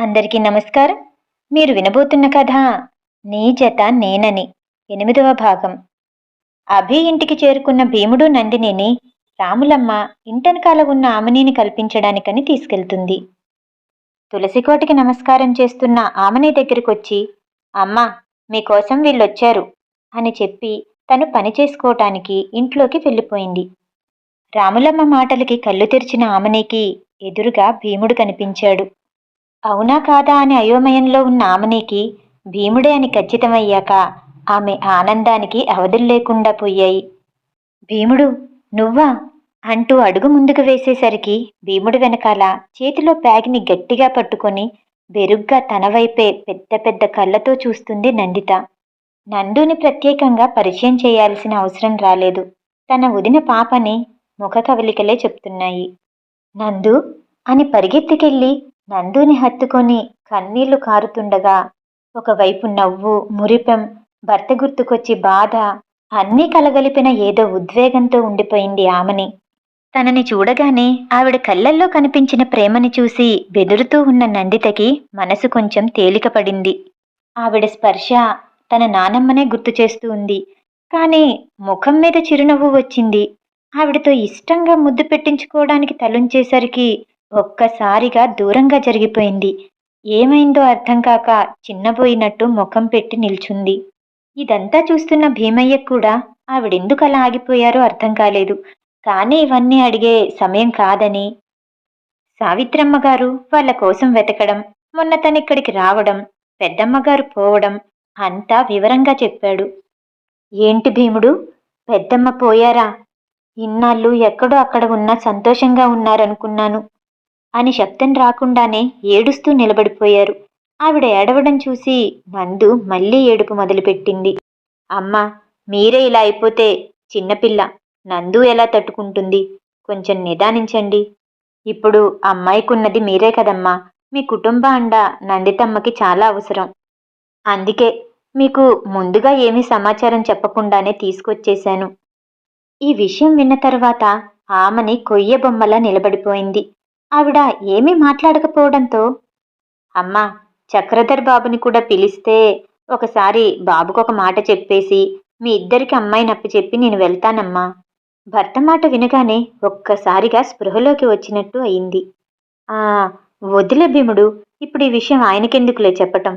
అందరికీ నమస్కారం. మీరు వినబోతున్న కథ నీ జత నేనని. ఎనిమిదవ భాగం. అభి ఇంటికి చేరుకున్న భీముడు నందినిని రాములమ్మ ఇంటెనకాల ఉన్న ఆమెనిని కల్పించడానికని తీసుకెళ్తుంది. తులసికోటికి నమస్కారం చేస్తున్న ఆమెని దగ్గరికొచ్చి అమ్మా మీకోసం వీళ్ళొచ్చారు అని చెప్పి తను పని చేసుకోవటానికి ఇంట్లోకి వెళ్ళిపోయింది. రాములమ్మ మాటలకి కళ్ళు తెరిచిన ఆమెనికి ఎదురుగా భీముడు కనిపించాడు. అవునా కాదా అని అయోమయంలో ఉన్న ఆమెనికి భీముడే అని ఖచ్చితమయ్యాక ఆమె ఆనందానికి అవధులు లేకుండా పోయాయి. భీముడు నువ్వా? అంటూ అడుగు ముందుకు వేసేసరికి భీముడు వెనకాల చేతిలో బ్యాగ్ని గట్టిగా పట్టుకొని బెరుగ్గా తన వైపే పెద్ద పెద్ద కళ్ళతో చూస్తుంది నందిత. నందుని ప్రత్యేకంగా పరిచయం చేయాల్సిన అవసరం రాలేదు. తన వదిన పాపని ముఖ కవలికలే చెప్తున్నాయి. నందు అని పరిగెత్తికెళ్ళి నందుని హత్తుకొని కన్నీళ్ళు కారుతుండగా ఒకవైపు నవ్వు మురిపెం భర్త గుర్తుకొచ్చి బాధ అన్నీ కలగలిపిన ఏదో ఉద్వేగంతో ఉండిపోయింది ఆమెని. తనని చూడగానే ఆవిడ కళ్ళల్లో కనిపించిన ప్రేమని చూసి బెదురుతూ ఉన్న నందితకి మనసు కొంచెం తేలికపడింది. ఆవిడ స్పర్శ తన నానమ్మనే గుర్తు చేస్తూ ఉంది. కానీ ముఖం మీద చిరునవ్వు వచ్చింది. ఆవిడతో ఇష్టంగా ముద్దు పెట్టించుకోవడానికి తలుంచేసరికి ఒక్కసారిగా దూరంగా జరిగిపోయింది. ఏమైందో అర్థం కాక చిన్నబోయినట్టు ముఖం పెట్టి నిల్చుంది. ఇదంతా చూస్తున్న భీమయ్య కూడా ఆవిడెందుకు అలా ఆగిపోయారో అర్థం కాలేదు. కానీ ఇవన్నీ అడిగే సమయం కాదని. సావిత్రమ్మ గారు వాళ్ళ కోసం వెతకడం మొన్న తనిక్కడికి రావడం పెద్దమ్మగారు పోవడం అంతా వివరంగా చెప్పాడు. ఏంటి భీముడు? పెద్దమ్మ పోయారా? ఇన్నాళ్ళు ఎక్కడో అక్కడ ఉన్నా సంతోషంగా ఉన్నారనుకున్నాను. అని శబ్దం రాకుండానే ఏడుస్తూ నిలబడిపోయారు. ఆవిడ ఏడవడం చూసి నందు మళ్ళీ ఏడుపు మొదలుపెట్టింది. అమ్మ మీరే ఇలా అయిపోతే చిన్నపిల్ల నందు ఎలా తట్టుకుంటుంది? కొంచెం నిదానించండి. ఇప్పుడు అమ్మాయికున్నది మీరే కదమ్మా. మీ కుటుంబ అండ నందితమ్మకి చాలా అవసరం. అందుకే మీకు ముందుగా ఏమీ సమాచారం చెప్పకుండానే తీసుకొచ్చేశాను. ఈ విషయం విన్న తర్వాత ఆమెని కొయ్య బొమ్మలా నిలబడిపోయింది. ఆవిడ ఏమీ మాట్లాడకపోవడంతో అమ్మా చక్రధర్ బాబుని కూడా పిలిస్తే ఒకసారి బాబుకొక మాట చెప్పేసి మీ ఇద్దరికి అమ్మాయి నప్పి చెప్పి నేను వెళ్తానమ్మా. భర్త మాట వినగానే ఒక్కసారిగా స్పృహలోకి వచ్చినట్టు అయింది. ఆ వదిలే భీముడు ఇప్పుడు ఈ విషయం ఆయనకెందుకులే చెప్పటం.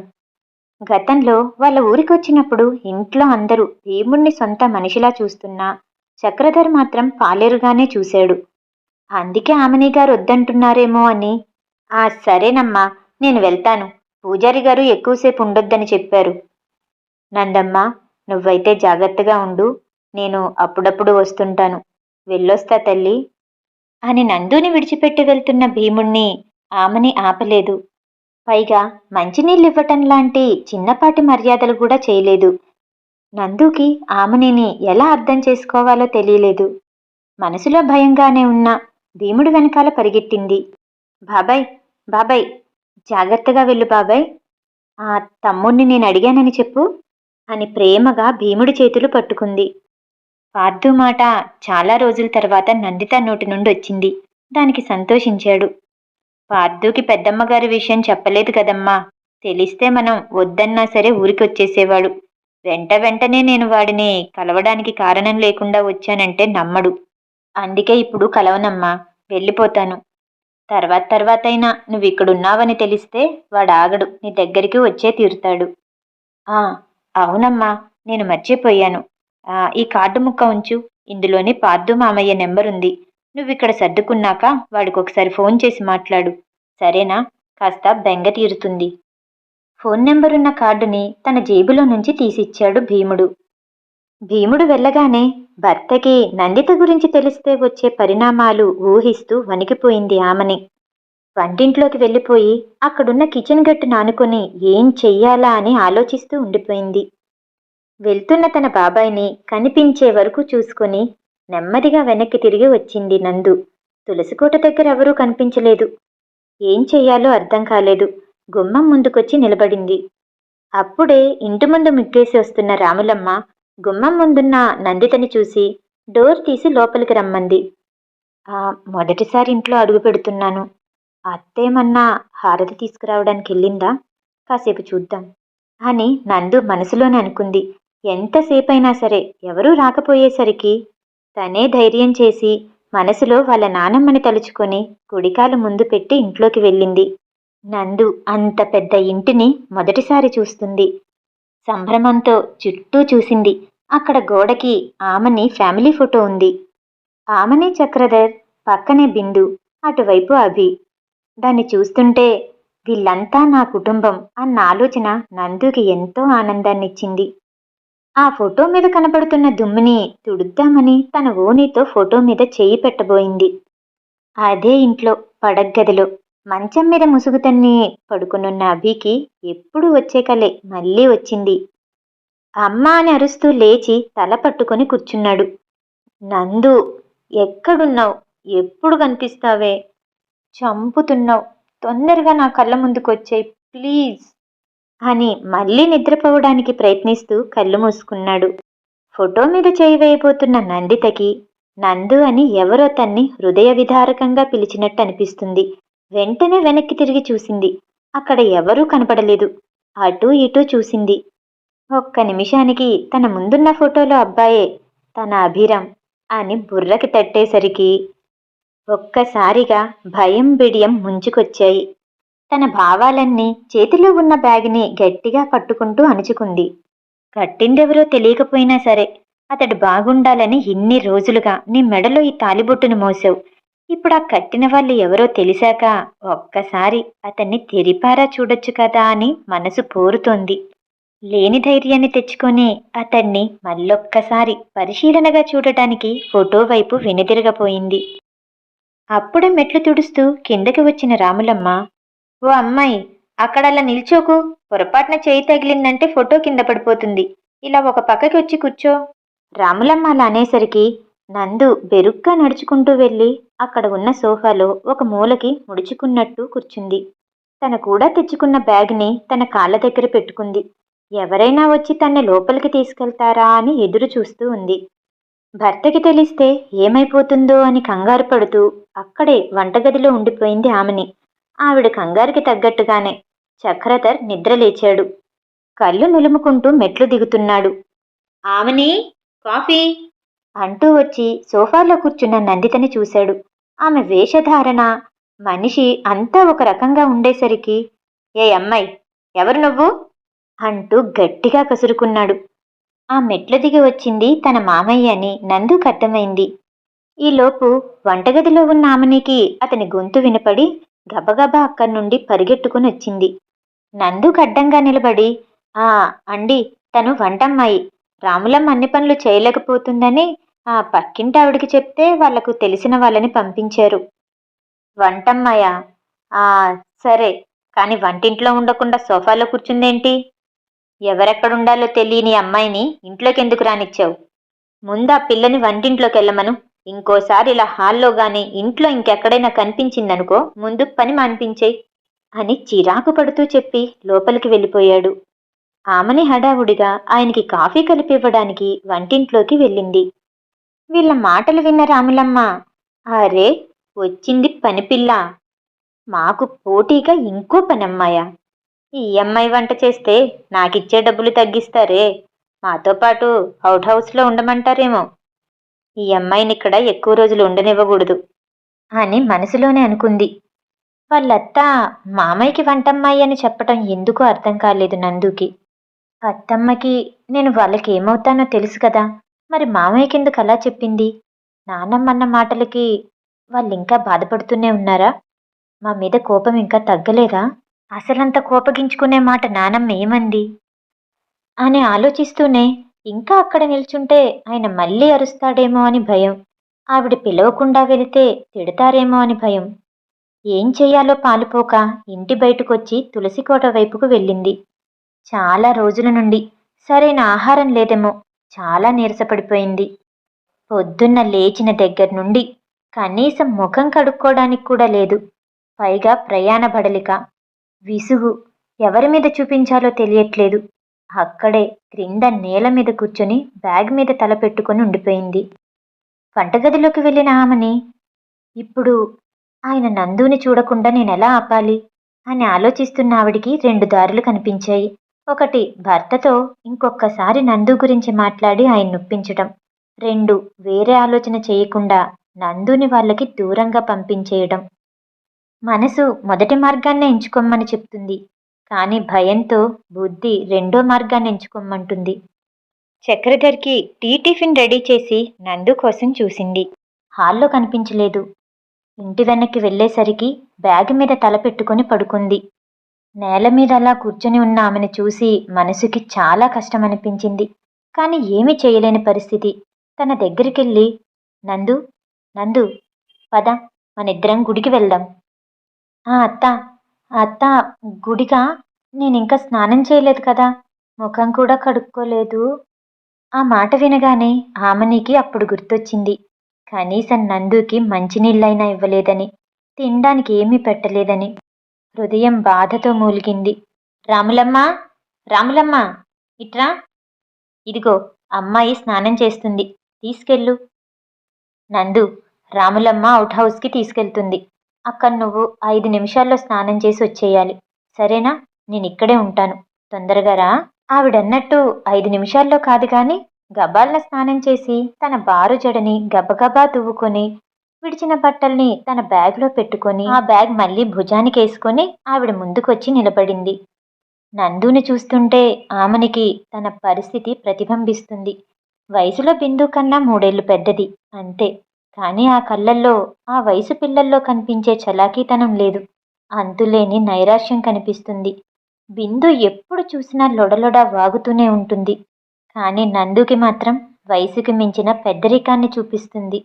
గతంలో వాళ్ళ ఊరికి వచ్చినప్పుడు ఇంట్లో అందరూ భీముణ్ణి సొంత మనిషిలా చూస్తున్నా చక్రధర్ మాత్రం పాలేరుగానే చూశాడు. అందుకే ఆమెని గారు వద్దంటున్నారేమో అని. ఆ సరేనమ్మా నేను వెళ్తాను. పూజారి గారు ఎక్కువసేపు ఉండొద్దని చెప్పారు. నందమ్మ నువ్వైతే జాగ్రత్తగా ఉండు. నేను అప్పుడప్పుడు వస్తుంటాను. వెళ్ళొస్తా తల్లి. అని నందుని విడిచిపెట్టి వెళ్తున్న భీముణ్ణి ఆమెని ఆపలేదు. పైగా మంచినీళ్ళు ఇవ్వటం లాంటి చిన్నపాటి మర్యాదలు కూడా చేయలేదు. నందుకి ఆమెనిని ఎలా అర్థం చేసుకోవాలో తెలియలేదు. మనసులో భయంగానే ఉన్న భీముడు వెనకాల పరిగెత్తింది. బాబాయ్ బాబాయ్ జాగ్రత్తగా వెళ్ళు బాబాయ్. ఆ తమ్ముణ్ణి నేను అడిగానని చెప్పు అని ప్రేమగా భీముడి చేతులు పట్టుకుంది. పార్థు మాట చాలా రోజుల తర్వాత నందిత నోటి నుండి వచ్చింది. దానికి సంతోషించాడు. పార్థుకి పెద్దమ్మగారి విషయం చెప్పలేదు కదమ్మా. తెలిస్తే మనం వద్దన్నా సరే ఊరికి వచ్చేసేవాడు వెంట వెంటనే నేను వాడిని కలవడానికి కారణం లేకుండా వచ్చానంటే నమ్మడు. అందుకే ఇప్పుడు కలవనమ్మా వెళ్ళిపోతాను. తర్వాత తర్వాతైనా నువ్వు ఇక్కడున్నావని తెలిస్తే వాడు ఆగడు నీ దగ్గరికి వచ్చే తీరుతాడు. ఆ అవునమ్మా నేను మర్చిపోయాను. ఆ, ఈ కార్డు ముక్క ఉంచు. ఇందులోని పార్దు మామయ్య నెంబర్ ఉంది. నువ్వు ఇక్కడ సర్దుకున్నాక వాడికి ఒకసారి ఫోన్ చేసి మాట్లాడు. సరేనా? కాస్త బెంగ తీరుతుంది. ఫోన్ నెంబరున్న కార్డుని తన జేబులో నుంచి తీసిచ్చాడు భీముడు. భీముడు వెళ్ళగానే భర్తకి నందిత గురించి తెలిస్తే వచ్చే పరిణామాలు ఊహిస్తూ వణికిపోయింది ఆమెని. వంటింట్లోకి వెళ్ళిపోయి అక్కడున్న కిచెన్ గట్టు నానుకొని ఏం చెయ్యాలా అని ఆలోచిస్తూ ఉండిపోయింది. వెళ్తున్న తన బాబాయిని కనిపించే వరకు చూసుకొని నెమ్మదిగా వెనక్కి తిరిగి వచ్చింది నందు. తులసికోట దగ్గర ఎవరూ కనిపించలేదు. ఏం చెయ్యాలో అర్థం కాలేదు. గుమ్మం ముందుకొచ్చి నిలబడింది. అప్పుడే ఇంటి ముందు ముగ్గేసి వస్తున్న రాములమ్మ గుమ్మం ముందున్న నందితని చూసి డోర్ తీసి లోపలికి రమ్మంది. ఆ మొదటిసారి ఇంట్లో అడుగు పెడుతున్నాను. అత్తేమన్నా హారతి తీసుకురావడానికి వెళ్ళిందా? కాసేపు చూద్దాం అని నందు మనసులోనే అనుకుంది. ఎంతసేపైనా సరే ఎవరూ రాకపోయేసరికి తనే ధైర్యం చేసి మనసులో వాళ్ళ నానమ్మని తలుచుకొని కుడికాలు ముందు పెట్టి ఇంట్లోకి వెళ్ళింది. నందు అంత పెద్ద ఇంటిని మొదటిసారి చూస్తుంది. సంభ్రమంతో చుట్టూ చూసింది. అక్కడ గోడకి ఆమెని ఫ్యామిలీ ఫోటో ఉంది. ఆమెనే చక్రధర్ పక్కనే బిందు అటువైపు అభి. దాన్ని చూస్తుంటే వీళ్ళంతా నా కుటుంబం అన్న ఆలోచన నందుకి ఎంతో ఆనందాన్నిచ్చింది. ఆ ఫోటో మీద కనబడుతున్న దుమ్ముని తుడుద్దామని తన ఓనితో ఫోటో మీద చేయి పెట్టబోయింది. అదే ఇంట్లో పడగ్గదిలో మంచం మీద ముసుగుతన్ని పడుకునున్న అభికి ఎప్పుడు వచ్చే కలే మళ్ళీ వచ్చింది. అమ్మ అని అరుస్తూ లేచి తల పట్టుకొని కూర్చున్నాడు. నందు ఎక్కడున్నావు? ఎప్పుడు కనిపిస్తావే? చంపుతున్నావు. తొందరగా నా కళ్ళ ముందుకొచ్చాయి ప్లీజ్. అని మళ్ళీ నిద్రపోవడానికి ప్రయత్నిస్తూ కళ్ళు మూసుకున్నాడు. ఫోటో మీద చేయి వేయబోతున్న నందితకి నందు అని ఎవరో తన్ని హృదయ విదారకంగా పిలిచినట్టు అనిపిస్తుంది. వెంటనే వెనక్కి తిరిగి చూసింది. అక్కడ ఎవరూ కనపడలేదు. అటూ ఇటూ చూసింది. ఒక్క నిమిషానికి తన ముందున్న ఫోటోలో అబ్బాయే తన అభిరామ్ అని బుర్రకి తట్టేసరికి ఒక్కసారిగా భయం బిడియం ముంచుకొచ్చాయి. తన భావాలన్నీ చేతిలో ఉన్న బ్యాగ్ని గట్టిగా పట్టుకుంటూ అణుచుకుంది. కట్టిండెవరో తెలియకపోయినా సరే అతడు బాగుండాలని ఇన్ని రోజులుగా నీ మెడలో ఈ తాలిబొట్టును మోసావు. ఇప్పుడు ఆ కట్టిన వాళ్ళు ఎవరో తెలిసాక ఒక్కసారి అతన్ని తెరిపారా చూడొచ్చు కదా అని మనసు పోరుతోంది. లేని ధైర్యాన్ని తెచ్చుకొని అతన్ని మళ్ళొక్కసారి పరిశీలనగా చూడటానికి ఫోటో వైపు వెనుదిరగపోయింది. అప్పుడే మెట్లు తుడుస్తూ కిందకి వచ్చిన రాములమ్మ ఓ అమ్మాయి అక్కడ అలా నిల్చోకు. పొరపాటున చేయి తగిలిందంటే ఫోటో కింద పడిపోతుంది. ఇలా ఒక పక్కకి వచ్చి కూర్చో. రాములమ్మ అలా అనేసరికి నందు బెరుగ్గా నడుచుకుంటూ వెళ్ళి అక్కడ ఉన్న సోఫాలో ఒక మూలకి ముడుచుకున్నట్టు కూర్చుంది. తన కూడా తెచ్చుకున్న బ్యాగ్ని తన కాళ్ళ దగ్గర పెట్టుకుంది. ఎవరైనా వచ్చి తన్ని లోపలికి తీసుకెళ్తారా అని ఎదురు చూస్తూ ఉంది. భర్తకి తెలిస్తే ఏమైపోతుందో అని కంగారు పడుతూ అక్కడే వంటగదిలో ఉండిపోయింది ఆమెని. ఆవిడ కంగారుకి తగ్గట్టుగానే చక్రధర్ నిద్రలేచాడు కళ్ళు నులుముకుంటూ మెట్లు దిగుతున్నాడు. ఆమెని కాఫీ అంటూ వచ్చి సోఫాలో కూర్చున్న నందితని చూశాడు. ఆమె వేషధారణ మనిషి అంతా ఒక రకంగా ఉండేసరికి ఏ అమ్మాయి ఎవరు నువ్వు? అంటూ గట్టిగా కసురుకున్నాడు. ఆ మెట్లు దిగి వచ్చింది తన మామయ్య అని నందుకు అర్థమైంది. ఈలోపు వంటగదిలో ఉన్న ఆమెనికి అతని గొంతు వినపడి గబగబా అక్కడి నుండి పరిగెట్టుకుని వచ్చింది. నందుకు అడ్డంగా నిలబడి ఆ అండి తను వంటమ్మాయి. రాములమ్మ అన్ని పనులు చేయలేకపోతుందని ఆ పక్కింటి ఆవిడికి చెప్తే వాళ్ళకు తెలిసిన వాళ్ళని పంపించారు. వంటమ్మాయ? ఆ సరే కానీ వంటింట్లో ఉండకుండా సోఫాలో కూర్చుందేంటి? ఎవరెక్కడుండాలో తెలియని అమ్మాయిని ఇంట్లోకి ఎందుకు రానిచ్చావు? ముందు ఆ పిల్లని వంటింట్లోకి వెళ్ళమను ఇంకోసారి ఇలా హాల్లో గాని ఇంట్లో ఇంకెక్కడైనా కనిపించిందనుకో ముందు పని మాన్పించేయి అని చిరాకు పడుతూ చెప్పి లోపలికి వెళ్ళిపోయాడు. ఆమెని హడావుడిగా ఆయనకి కాఫీ కలిపివ్వడానికి వంటింట్లోకి వెళ్ళింది. వీళ్ళ మాటలు విన్న రాములమ్మ అరే వచ్చింది పనిపిల్ల. మాకు పోటీగా ఇంకో పనమ్మాయ. ఈ అమ్మాయి వంట చేస్తే నాకిచ్చే డబ్బులు తగ్గిస్తారే. మాతో పాటు అవుట్ హౌస్లో ఉండమంటారేమో. ఈ అమ్మాయిని ఇక్కడ ఎక్కువ రోజులు ఉండనివ్వకూడదు అని మనసులోనే అనుకుంది. వాళ్ళత్త మామయ్యకి వంటమ్మాయి అని చెప్పటం ఎందుకు అర్థం కాలేదు నందుకి. అత్తమ్మకి నేను వాళ్ళకి ఏమవుతానో తెలుసు కదా. మరి మామయ్య ఎందుకు అలా చెప్పింది? నాన్నమ్మన్న మాటలకి వాళ్ళు ఇంకా బాధపడుతూనే ఉన్నారా? మా మీద కోపం ఇంకా తగ్గలేదా? అసలంత కోపగించుకునే మాట నానమ్మ ఏమంది? అని ఆలోచిస్తూనే ఇంకా అక్కడ నిల్చుంటే ఆయన మళ్ళీ అరుస్తాడేమో అని భయం. ఆవిడ పిలవకుండా వెళితే తిడతారేమో అని భయం. ఏం చెయ్యాలో పాలుపోక ఇంటి బయటకొచ్చి తులసికోట వైపుకు వెళ్ళింది. చాలా రోజుల నుండి సరైన ఆహారం లేదేమో. చాలా నీరసపడిపోయింది. పొద్దున్న లేచిన దగ్గర నుండి కనీసం ముఖం కడుక్కోవడానికి కూడా లేదు. పైగా ప్రయాణ బడలిక. విసుగు ఎవరి మీద చూపించాలో తెలియట్లేదు. అక్కడే క్రింద నేల మీద కూర్చొని బ్యాగ్ మీద తల పెట్టుకొని ఉండిపోయింది. వంటగదిలోకి వెళ్ళిన ఆమెని ఇప్పుడు ఆయన నందుని చూడకుండా నేనెలా ఆపాలి? అని ఆలోచిస్తున్న ఆవిడికి రెండు దారులు కనిపించాయి. ఒకటి భర్తతో ఇంకొకసారి నందు గురించి మాట్లాడి ఆయన నొప్పించటం. రెండు వేరే ఆలోచన చేయకుండా నందుని వాళ్ళకి దూరంగా పంపించేయడం మనసు మొదటి మార్గాన్ని ఎంచుకోమని చెప్తుంది. కానీ భయంతో బుద్ధి రెండో మార్గాన్ని ఎంచుకోమంటుంది. చక్రధర్కి టీ టిఫిన్ రెడీ చేసి నందు కోసం చూసింది. హాల్లో కనిపించలేదు. ఇంటి వెనక్కి వెళ్ళేసరికి బ్యాగ్ మీద తల పెట్టుకొని పడుకుంది. నేల మీద అలా కూర్చొని ఉన్న ఆమెను చూసి మనసుకి చాలా కష్టం అనిపించింది కానీ ఏమీ చేయలేని పరిస్థితి. తన దగ్గరికెళ్ళి నందు నందు పద మనిద్దరం గుడికి వెళ్దాం. ఆ అత్త అత్త గుడిగా నేను ఇంకా స్నానం చేయలేదు కదా? ముఖం కూడా కడుక్కోలేదు. ఆ మాట వినగానే ఆమెనికి అప్పుడు గుర్తొచ్చింది. కనీసం నందుకి మంచినీళ్ళైనా ఇవ్వలేదని తినడానికి ఏమీ పెట్టలేదని. హృదయం బాధతో మూలిగింది. రాములమ్మ రాములమ్మ ఇట్రా. ఇదిగో అమ్మాయి స్నానం చేస్తుంది. తీసుకెళ్ళు. నందు రాములమ్మ అవుట్ హౌస్కి తీసుకెళ్తుంది. అక్కడ నువ్వు ఐదు నిమిషాల్లో స్నానం చేసి వచ్చేయాలి. సరేనా? నేను ఇక్కడే ఉంటాను. తొందరగా రా. ఆవిడన్నట్టు ఐదు నిమిషాల్లో కాదు కానీ గబాల్న స్నానం చేసి తన బారు జడని గబగబా దువ్వుకొని విడిచిన బట్టల్ని తన బ్యాగ్లో పెట్టుకొని ఆ బ్యాగ్ మళ్ళీ భుజానికి వేసుకొని ఆవిడ ముందుకొచ్చి నిలబడింది. నందుని చూస్తుంటే ఆమెనికి తన పరిస్థితి ప్రతిబింబిస్తుంది. వయసులో బిందు కన్నా మూడేళ్ళు పెద్దది అంతే. కానీ ఆ కళ్ళల్లో ఆ వయసు పిల్లల్లో కనిపించే చలాకీతనం లేదు. అంతులేని నైరాశ్యం కనిపిస్తుంది. బిందు ఎప్పుడు చూసినా లొడలొడ వాగుతూనే ఉంటుంది. కానీ నందుకి మాత్రం వయసుకి మించిన పెద్దరికాన్ని చూపిస్తుంది.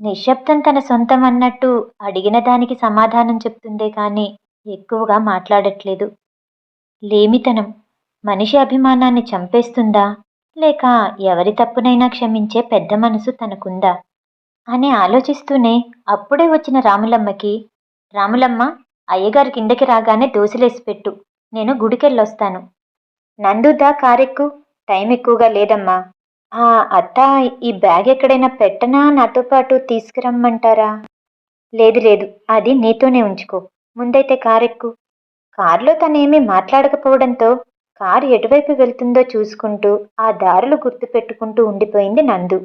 నిశ్శబ్దం తన సొంతం అన్నట్టు అడిగిన దానికి సమాధానం చెప్తుందే కానీ ఎక్కువగా మాట్లాడట్లేదు. లేమితనం. మనిషి అభిమానాన్ని చంపేస్తుందా? లేక ఎవరి తప్పునైనా క్షమించే పెద్ద మనసు తనకుందా? అని ఆలోచిస్తూనే అప్పుడే వచ్చిన రాములమ్మకి రాములమ్మ అయ్యగారు కిందకి రాగానే దోశలేసి పెట్టు. నేను గుడికెళ్ళొస్తాను. నందుదా కారెక్కు? టైం ఎక్కువగా లేదమ్మా. ఆ అత్త ఈ బ్యాగ్ ఎక్కడైనా పెట్టనా? నాతో పాటు తీసుకురమ్మంటారా? లేదు లేదు. అది నీతోనే ఉంచుకో. ముందైతే కారెక్కు. కారులో తనేమీ మాట్లాడకపోవడంతో కారు ఎటువైపు వెళ్తుందో చూసుకుంటూ ఆ దారులు గుర్తుపెట్టుకుంటూ ఉండిపోయింది నందు.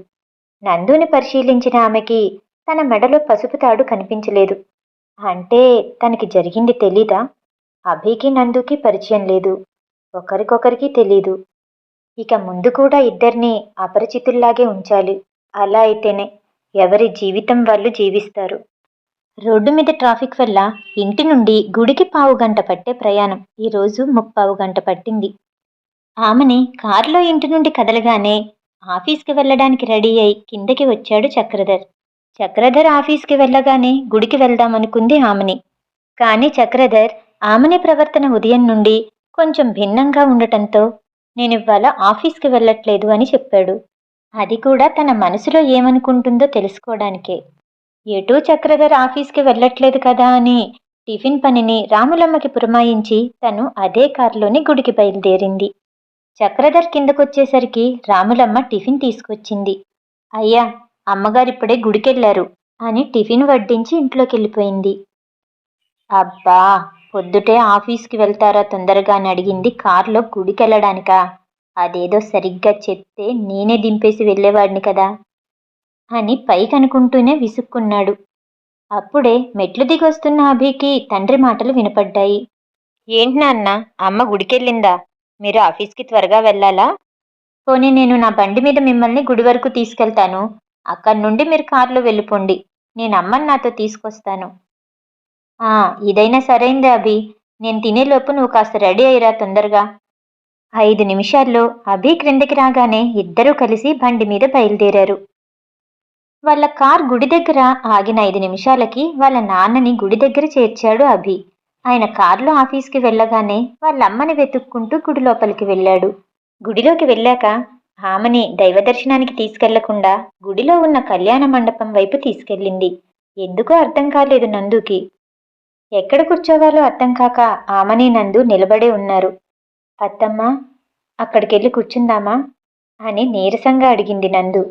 నందుని పరిశీలించిన ఆమెకి తన మెడలో పసుపు తాడు కనిపించలేదు. అంటే తనకి జరిగింది తెలీదా? అభికి నందుకి పరిచయం లేదు. ఒకరికొకరికి తెలీదు. ఇక ముందు కూడా ఇద్దరిని అపరిచితుల్లాగే ఉంచాలి. అలా అయితేనే ఎవరి జీవితం వాళ్ళు జీవిస్తారు. రోడ్డు మీద ట్రాఫిక్ వల్ల ఇంటి నుండి గుడికి పావు గంట పట్టే ప్రయాణం ఈరోజు ముప్పావు గంట పట్టింది. ఆమెని కారులో ఇంటి నుండి కదలగానే ఆఫీస్కి వెళ్ళడానికి రెడీ అయి కిందకి వచ్చాడు చక్రధర్. చక్రధర్ ఆఫీస్కి వెళ్ళగానే గుడికి వెళ్దామనుకుంది ఆమెని. కానీ చక్రధర్ ఆమెని ప్రవర్తన ఉదయం నుండి కొంచెం భిన్నంగా ఉండటంతో నేను ఇవాళ ఆఫీస్కి వెళ్ళట్లేదు అని చెప్పాడు. అది కూడా తన మనసులో ఏమనుకుంటుందో తెలుసుకోవడానికే. ఎటూ చక్రధర్ ఆఫీస్కి వెళ్ళట్లేదు కదా అని టిఫిన్ పనిని రాములమ్మకి పురమాయించి తను అదే కారులోని గుడికి బయలుదేరింది. చక్రధర్ కిందకొచ్చేసరికి రాములమ్మ టిఫిన్ తీసుకొచ్చింది. అయ్యా అమ్మగారిప్పుడే గుడికెళ్ళారు అని టిఫిన్ వడ్డించి ఇంట్లోకి వెళ్ళిపోయింది అబ్బా! పొద్దుటే ఆఫీస్కి వెళ్తారా తొందరగా అని అడిగింది కారులో గుడికెళ్ళడానికా? అదేదో సరిగ్గా చెప్తే నేనే దింపేసి వెళ్ళేవాడిని కదా? అని పైకనుకుంటూనే విసుక్కున్నాడు. అప్పుడే మెట్లు దిగొస్తున్న అభికి తండ్రి మాటలు వినపడ్డాయి. ఏంటి నాన్న అమ్మ గుడికెళ్ళిందా? మీరు ఆఫీస్కి త్వరగా వెళ్ళాలా? పోనీ నేను నా బండి మీద మిమ్మల్ని గుడి వరకు తీసుకెళ్తాను. అక్కడి నుండి మీరు కారులో వెళ్ళిపోండి. నేను అమ్మని నాతో తీసుకొస్తాను. ఆ ఇదైనా సరైందే అభి. నేను తినేలోపు నువ్వు కాస్త రెడీ అయ్యిరా తొందరగా. ఐదు నిమిషాల్లో అభి క్రిందకి రాగానే ఇద్దరూ కలిసి బండి మీద బయలుదేరారు. వాళ్ళ కార్ గుడి దగ్గర ఆగిన ఐదు నిమిషాలకి వాళ్ళ నాన్నని గుడి దగ్గర చేర్చాడు అభి. ఆయన కారులో ఆఫీస్కి వెళ్ళగానే వాళ్ళ అమ్మని వెతుక్కుంటూ గుడి లోపలికి వెళ్ళాడు. గుడిలోకి వెళ్ళాక ఆమెని దైవ దర్శనానికి తీసుకెళ్ళకుండా గుడిలో ఉన్న కళ్యాణ మండపం వైపు తీసుకెళ్ళింది. ఎందుకో అర్థం కాలేదు నందుకి. ఎక్కడ కూర్చోవాలో అర్థం కాక ఆమెని నందు నిలబడే ఉన్నారు. అత్తమ్మ అక్కడికెళ్ళి కూర్చుందామా? అని నీరసంగా అడిగింది నందు.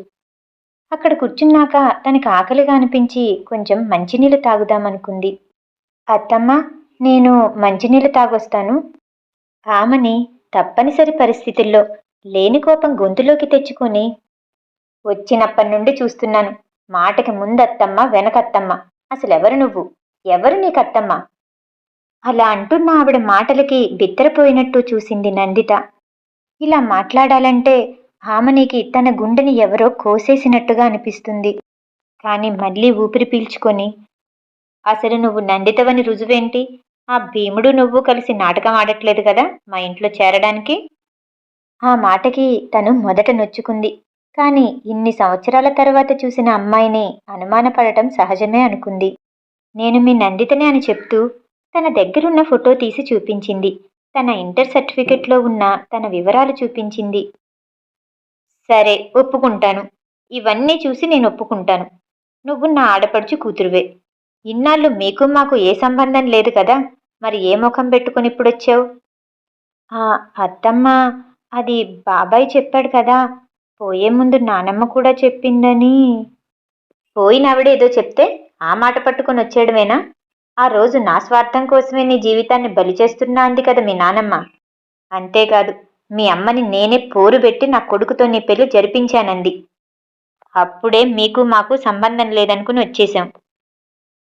అక్కడ కూర్చున్నాక తనకి ఆకలిగా అనిపించి కొంచెం మంచినీళ్ళు తాగుదామనుకుంది అత్తమ్మ నేను మంచినీళ్ళు తాగొస్తాను. ఆమెని తప్పనిసరి పరిస్థితుల్లో లేని కోపం గొంతులోకి తెచ్చుకొని వచ్చినప్పటి నుండి చూస్తున్నాను. మాటకి ముందత్తమ్మ వెనకత్తమ్మ. అసలెవరు నువ్వు? ఎవరు నీకత్తమ్మ అలా అంటున్న ఆవిడ మాటలకి బిత్తరపోయినట్టు చూసింది నందిత. ఇలా మాట్లాడాలంటే ఆమెనికి తన గుండెని ఎవరో కోసేసినట్టుగా అనిపిస్తుంది. కానీ మళ్ళీ ఊపిరి పీల్చుకొని అసలు నువ్వు నందితవని రుజువేంటి? ఆ భీముడు నువ్వు కలిసి నాటకం ఆడట్లేదు కదా మా ఇంట్లో చేరడానికి? ఆ మాటకి తను మొదట నొచ్చుకుంది. కానీ ఇన్ని సంవత్సరాల తర్వాత చూసిన అమ్మాయిని అనుమానపడటం సహజమే అనుకుంది. నేను మీ నందితనే అని చెప్తూ తన దగ్గరున్న ఫోటో తీసి చూపించింది. తన ఇంటర్ సర్టిఫికెట్లో ఉన్న తన వివరాలు చూపించింది. సరే ఒప్పుకుంటాను. ఇవన్నీ చూసి నేను ఒప్పుకుంటాను. నువ్వు నా ఆడపడుచు కూతురువే. ఇన్నాళ్ళు మీకు మాకు ఏ సంబంధం లేదు కదా? మరి ఏ ముఖం పెట్టుకుని ఇప్పుడు వచ్చావు ఆ అత్తమ్మ అది బాబాయ్ చెప్పాడు కదా. పోయే ముందు నానమ్మ కూడా చెప్పిందని. పోయినావిడేదో చెప్తే ఆ మాట పట్టుకొని వచ్చేయడమేనా? ఆ రోజు నా స్వార్థం కోసమే నీ జీవితాన్ని బలి చేస్తున్నా అంది కదా మీ నానమ్మ. అంతేకాదు మీ అమ్మని నేనే పోరు పెట్టి నా కొడుకుతో నీ పెళ్ళి జరిపించానంది. అప్పుడే మీకు మాకు సంబంధం లేదనుకుని వచ్చేశాం.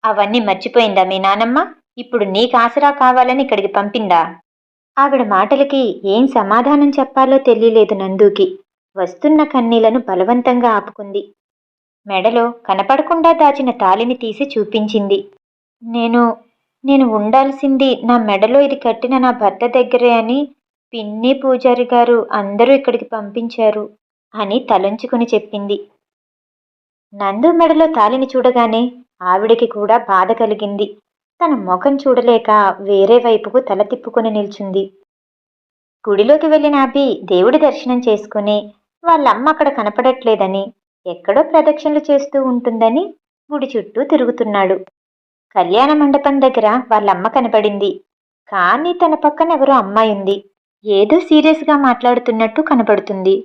అవన్నీ మర్చిపోయిందా మీ నానమ్మ? ఇప్పుడు నీకు ఆసరా కావాలని ఇక్కడికి పంపిందా? ఆవిడ మాటలకి ఏం సమాధానం చెప్పాలో తెలియలేదు నందుకి. వస్తున్న కన్నీలను బలవంతంగా ఆపుకుంది. మెడలో కనపడకుండా దాచిన తాలిని తీసి చూపించింది. నేను నేను ఉండాల్సింది నా మెడలో ఇది కట్టిన నా భర్త దగ్గరే అని పిన్ని పూజారి గారు అందరూ ఇక్కడికి పంపించారు అని తలంచుకుని చెప్పింది. నందు మెడలో తాలిని చూడగానే ఆవిడకి కూడా బాధ కలిగింది. తన ముఖం చూడలేక వేరే వైపుకు తల తిప్పుకొని నిల్చుంది. గుడిలోకి వెళ్ళిన అభి దేవుడి దర్శనం చేసుకుని వాళ్ళమ్మ అక్కడ కనపడట్లేదని ఎక్కడో ప్రదక్షిణలు చేస్తూ ఉంటుందని గుడి చుట్టూ తిరుగుతున్నాడు. కళ్యాణ మండపం దగ్గర వాళ్ళమ్మ కనపడింది కానీ తన పక్కన ఎవరో అమ్మాయి ఉంది. ఏదో సీరియస్గా మాట్లాడుతున్నట్టు కనపడుతుంది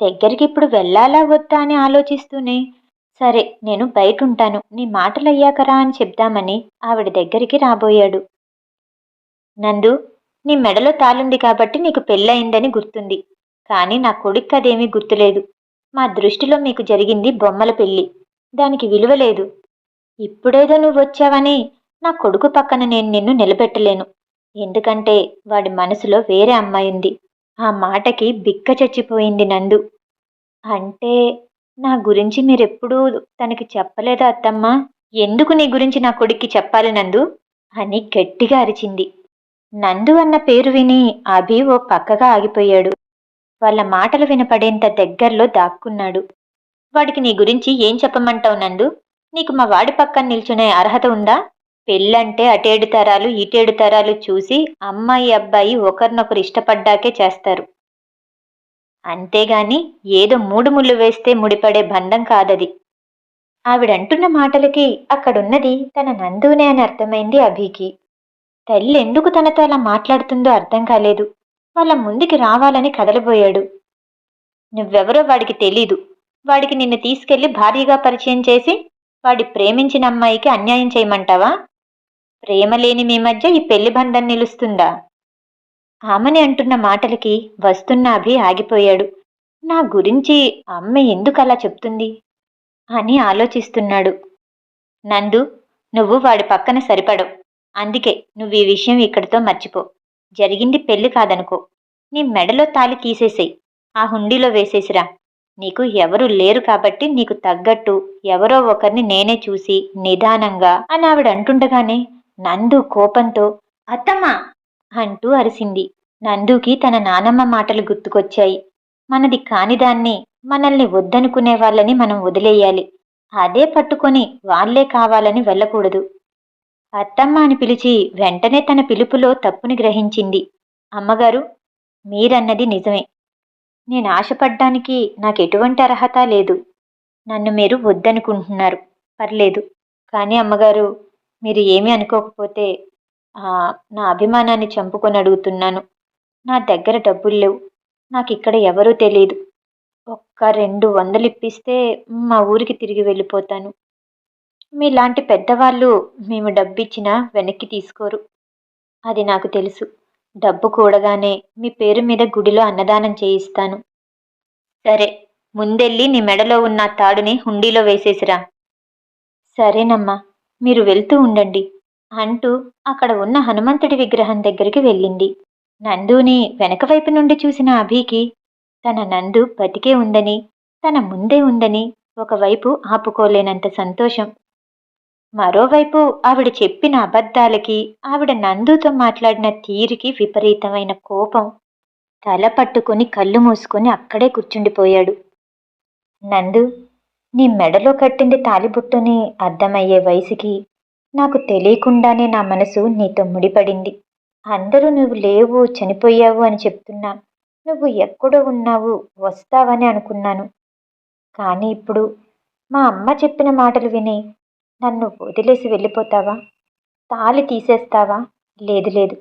దగ్గరికి ఇప్పుడు వెళ్ళాలా వద్దా అని ఆలోచిస్తూనే సరే నేను బయట ఉంటాను నీ మాటలు అయ్యాకరా అని చెప్దామని ఆవిడ దగ్గరికి రాబోయాడు. నందు నీ మెడలో తాలుంది కాబట్టి నీకు పెళ్ళయిందని గుర్తుంది. కానీ నా కొడుకు అదేమీ గుర్తులేదు. మా దృష్టిలో మీకు జరిగింది బొమ్మల పెళ్ళి. దానికి విలువ లేదు. ఇప్పుడేదో నువ్వు వచ్చావని నా కొడుకు పక్కన నేను నిన్ను నిలబెట్టలేను. ఎందుకంటే వాడి మనసులో వేరే అమ్మాయి ఉంది. ఆ మాటకి బిక్క చచ్చిపోయింది నందు. అంటే నా గురించి మీరెప్పుడూ తనకి చెప్పలేదా అత్తమ్మ? ఎందుకు నీ గురించి నా కొడుక్కి చెప్పాలి నందు? అని గట్టిగా అరిచింది. నందు అన్న పేరు విని అభి ఓ పక్కగా ఆగిపోయాడు. వాళ్ళ మాటలు వినపడేంత దగ్గరలో దాక్కున్నాడు. వాడికి నీ గురించి ఏం చెప్పమంటావు నందు? నీకు మా వాడి పక్కన నిల్చునే అర్హత ఉందా? పెళ్ళంటే అటేడు తరాలు ఇటేడు తరాలు చూసి అమ్మాయి అబ్బాయి ఒకరినొకరు ఇష్టపడ్డాకే చేస్తారు. అంతేగాని ఏదో మూడు ముళ్ళు వేస్తే ముడిపడే బంధం కాదది. ఆవిడంటున్న మాటలకి అక్కడున్నది తన నందునే అని అర్థమైంది అభికి. తల్లి ఎందుకు తనతో అలా మాట్లాడుతుందో అర్థం కాలేదు. వాళ్ళ ముందుకి రావాలని కదలబోయాడు. నువ్వెవరో వాడికి తెలీదు. వాడికి నిన్ను తీసుకెళ్ళి భారీగా పరిచయం చేసి వాడి ప్రేమించిన అమ్మాయికి అన్యాయం చేయమంటావా? ప్రేమ లేని మీ మధ్య ఈ పెళ్ళి బంధం నిలుస్తుందా? ఆమెని అంటున్న మాటలకి వస్తున్న అభి ఆగిపోయాడు. నా గురించి అమ్మ ఎందుకు అలా చెప్తుంది? అని ఆలోచిస్తున్నాడు. నందు నువ్వు వాడి పక్కన సరిపడవు. అందుకే నువ్వు ఈ విషయం ఇక్కడితో మర్చిపో. జరిగింది పెళ్ళి కాదనుకో. నీ మెడలో తాలి తీసేసేయి. ఆ హుండీలో వేసేసిరా. నీకు ఎవరు లేరు కాబట్టి నీకు తగ్గట్టు ఎవరో ఒకరిని నేనే చూసి నిదానంగా అని ఆవిడ అంటుండగానే నందు కోపంతో అత్తమ్మా! అంటూ అరిసింది. నందుకి తన నానమ్మ మాటలు గుర్తుకొచ్చాయి. మనది కానిదాన్ని. మనల్ని వద్దనుకునే వాళ్ళని మనం వదిలేయాలి. అదే పట్టుకొని వాళ్ళే కావాలని వెళ్ళకూడదు. అత్తమ్మ అని పిలిచి వెంటనే తన పిలుపులో తప్పుని గ్రహించింది. అమ్మగారు మీరన్నది నిజమే. నేను ఆశపడ్డానికి నాకు ఎటువంటి అర్హత లేదు. నన్ను మీరు వద్దనుకుంటున్నారు. పర్లేదు. కానీ అమ్మగారు మీరు ఏమీ అనుకోకపోతే నా అభిమానాన్ని చంపుకొని అడుగుతున్నాను. నా దగ్గర డబ్బులు లేవు. నాకు ఇక్కడ ఎవరూ తెలియదు ఒక్క రెండు వందలు ఇప్పిస్తే మా ఊరికి తిరిగి వెళ్ళిపోతాను. మీలాంటి పెద్దవాళ్ళు మేము డబ్బిచ్చినా వెనక్కి తీసుకోరు. అది నాకు తెలుసు. డబ్బు కూడగానే మీ పేరు మీద గుడిలో అన్నదానం చేయిస్తాను. సరే ముందెళ్ళి నీ మెడలో ఉన్న తాడుని హుండీలో వేసేసిరా. సరేనమ్మా మీరు వెళ్తూ ఉండండి. అంటూ అక్కడ ఉన్న హనుమంతుడి విగ్రహం దగ్గరికి వెళ్ళింది. నందుని వెనక వైపు నుండి చూసిన అభికి తన నందు బతికే ఉందని తన ముందే ఉందని ఒకవైపు ఆపుకోలేనంత సంతోషం. మరోవైపు ఆవిడ చెప్పిన అబద్ధాలకి ఆవిడ నందుతో మాట్లాడిన తీరికి విపరీతమైన కోపం. తల పట్టుకొని కళ్ళు మూసుకొని అక్కడే కూర్చుండిపోయాడు. నందు నీ మెడలో కట్టింది తాలిబుట్టుని అర్థమయ్యే వయసుకి నాకు తెలియకుండానే నా మనసు నీతో ముడిపడింది. అందరూ నువ్వు లేవు చనిపోయావు అని చెప్తున్నా. నువ్వు ఎక్కడో ఉన్నావు వస్తావని అనుకున్నాను. కానీ ఇప్పుడు మా అమ్మ చెప్పిన మాటలు విని నన్ను వదిలేసి వెళ్ళిపోతావా? తాళి తీసేస్తావా? లేదు లేదు.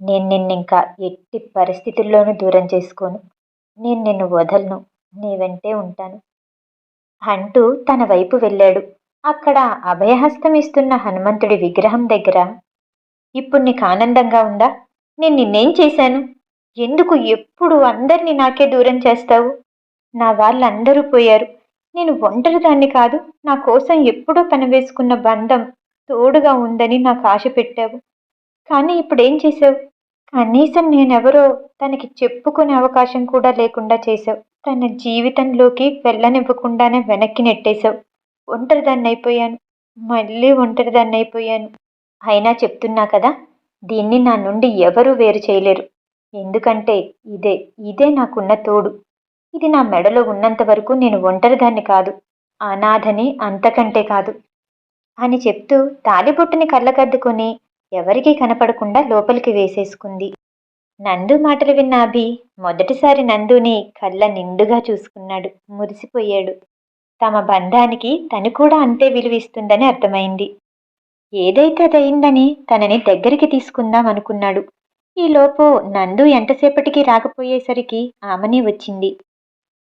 నేను నిన్ను ఇంకా ఎట్టి పరిస్థితుల్లోనూ దూరం చేసుకోను. నేను నిన్ను వదలను. నీ వెంటే ఉంటాను. అంటూ తన వైపు వెళ్ళాడు. అక్కడ అభయహస్తం ఇస్తున్న హనుమంతుడి విగ్రహం దగ్గర ఇప్పుడు నీకు ఆనందంగా ఉందా? నేను నిన్నేం చేశాను? ఎందుకు ఎప్పుడు అందరినీ నాకే దూరం చేస్తావు? నా వాళ్ళందరూ పోయారు. నేను ఒంటరిదాన్ని కాదు నా కోసం ఎప్పుడూ పనివేసుకున్న బంధం తోడుగా ఉందని నాకు ఆశ పెట్టావు. కానీ ఇప్పుడేం చేసావు కనీసం నేనెవరో తనకి చెప్పుకునే అవకాశం కూడా లేకుండా చేసావు తన జీవితంలోకి వెళ్ళనివ్వకుండానే వెనక్కి నెట్టేశావు. ఒంటరిదాన్ని అయిపోయాను. మళ్ళీ ఒంటరిదాన్ని అయిపోయాను. అయినా చెప్తున్నా కదా దీన్ని నా నుండి ఎవరూ వేరు చేయలేరు. ఎందుకంటే ఇదే ఇదే నాకున్న తోడు. ఇది నా మెడలో ఉన్నంత వరకు నేను ఒంటరిదాన్ని కాదు అనాథని అంతకంటే కాదు అని చెప్తూ తాలిబొట్టుని కళ్ళకద్దుకొని ఎవరికీ కనపడకుండా లోపలికి వేసేసుకుంది. నందు మాటలు విన్న అభి మొదటిసారి నందుని కళ్ళ నిండుగా చూసుకున్నాడు మురిసిపోయాడు. తమ బంధానికి తను కూడా అంతే విలువిస్తుందని అర్థమైంది. ఏదైతే అదయిందని తనని దగ్గరికి తీసుకుందాం అనుకున్నాడు. ఈలోపు నందు ఎంతసేపటికి రాకపోయేసరికి ఆమెని వచ్చింది.